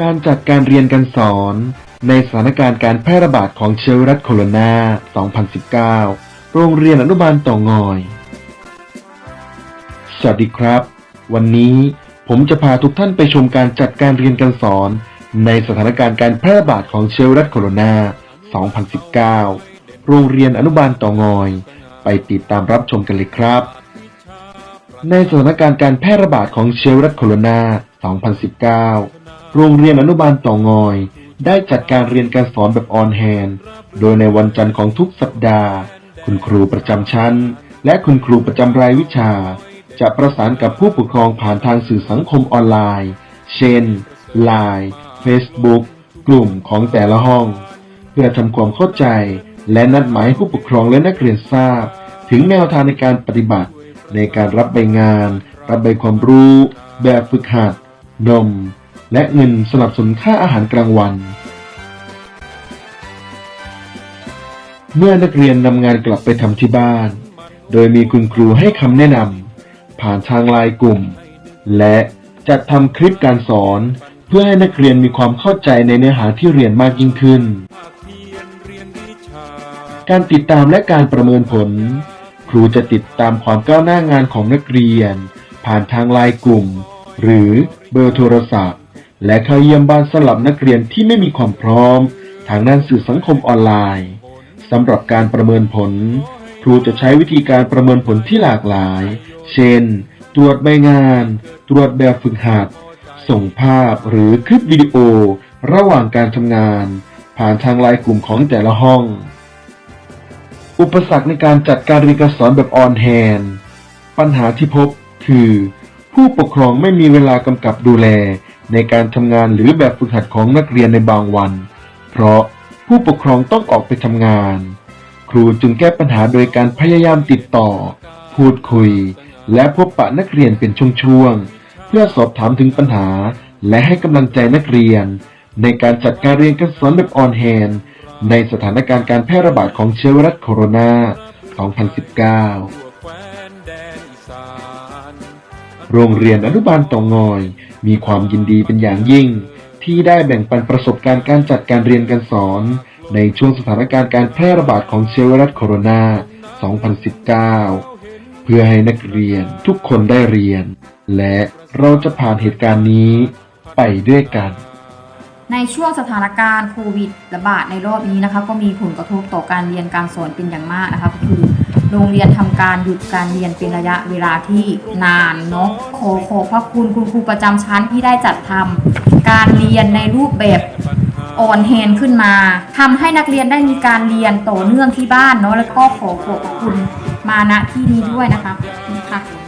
การจัดการเรียนการสอนในสถานการณ์การแพร่ระบาดของเชื้อไวรัสโคโรนา 2019 โรงเรียนอนุบาลต่องอย สวัสดีครับ วันนี้ผมจะพาทุกท่านไปชมการจัดการเรียนการสอน ในสถานการณ์การแพร่ระบาดของเชื้อไวรัสโคโรนา 2019 โรงเรียนอนุบาลต่องอย ไปติดตามรับชมกันเลยครับ ในสถานการณ์การแพร่ระบาดของเชื้อไวรัสโคโรนา 2019 โรงเรียนอนุบาลเต่องอย ได้จัดการเรียนการสอนแบบออนแฮนโดยในวันจันทร์ของทุกสัปดาห์ คุณครูประจำชั้น และคุณครูประจำรายวิชา จะประสานกับผู้ปกครองผ่านทางสื่อสังคมออนไลน์ เช่น Line Facebook กลุ่มของแต่ละห้อง เพื่อทำความเข้าใจและนัดหมายให้ผู้ปกครองและนักเรียนทราบ ถึงแนวทางในการปฏิบัติ ในการรับใบงาน รับใบความรู้ แบบฝึกหัด นม และเงินสนับสนุนค่าอาหารกลางวัน เมื่อนักเรียนนำงานกลับไปทำที่บ้าน โดยมีคุณครูให้คำแนะนำผ่านทางไลน์กลุ่ม และจัดทำคลิปการสอน เพื่อให้นักเรียนมีความเข้าใจในเนื้อหาที่เรียนมากยิ่งขึ้น การติดตามและการประเมินผล รูจะติดตามความก้าวหน้างานของนักเรียน ผ่านทางไลน์กลุ่ม หรือเบอร์โทรศัพท์ และเข้าเยี่ยมบ้านสลับนักเรียนที่ไม่มีความพร้อม ทางด้านสื่อสังคมออนไลน์สำหรับการประเมินผล ครูจะใช้วิธีการประเมินผลที่หลากหลาย เช่น ตรวจใบงาน ตรวจแบบฝึกหัด ส่งภาพหรือคลิปวิดีโอ ระหว่างการทำงาน ผ่านทางไลน์กลุ่มของแต่ละห้อง อุปสรรคในการจัดการเรียนการสอนแบบออนแฮนปัญหาที่พบคือ ผู้ปกครองไม่มีเวลากำกับดูแล ในการทำงานหรือแบบฝึกหัดของนักเรียนในบางวัน เพราะผู้ปกครองต้องออกไปทำงาน ครูจึงแก้ปัญหาโดยการพยายามติดต่อ พูดคุย และพบปะนักเรียนเป็นช่วงๆเพื่อสอบถามถึงปัญหา และให้กำลังใจนักเรียน ในการจัดการเรียนการสอนแบบออนแฮน ในสถานการณ์การแพร่ระบาดของเชื้อไวรัสโคโรนา 2019 โรงเรียนอนุบาลตองอย มีความยินดีเป็นอย่างยิ่ง ที่ได้แบ่งปันประสบการณ์การจัดการเรียนการสอน ในช่วงสถานการณ์การแพร่ระบาดของเชื้อไวรัสโคโรนา 2019 เพื่อให้นักเรียนทุกคนได้เรียน และเราจะผ่านเหตุการณ์นี้ไปด้วยกัน ในช่วงสถานการณ์โควิดระบาดในรอบนี้นะคะ ก็มีผลกระทบต่อการเรียนการสอนเป็นอย่างมากนะคะก็คือโรงเรียนทำการหยุดการเรียนเป็นระยะเวลาที่นานเนาะขอขอบพระคุณคุณครูประจำชั้นที่ได้จัดทำการเรียนในรูปแบบออนแฮนขึ้นมาทำให้นักเรียนได้มีการเรียนต่อเนื่องที่บ้านเนาะแล้วก็ขอขอบคุณมาณที่นี้ด้วยนะคะขอบคุณค่ะ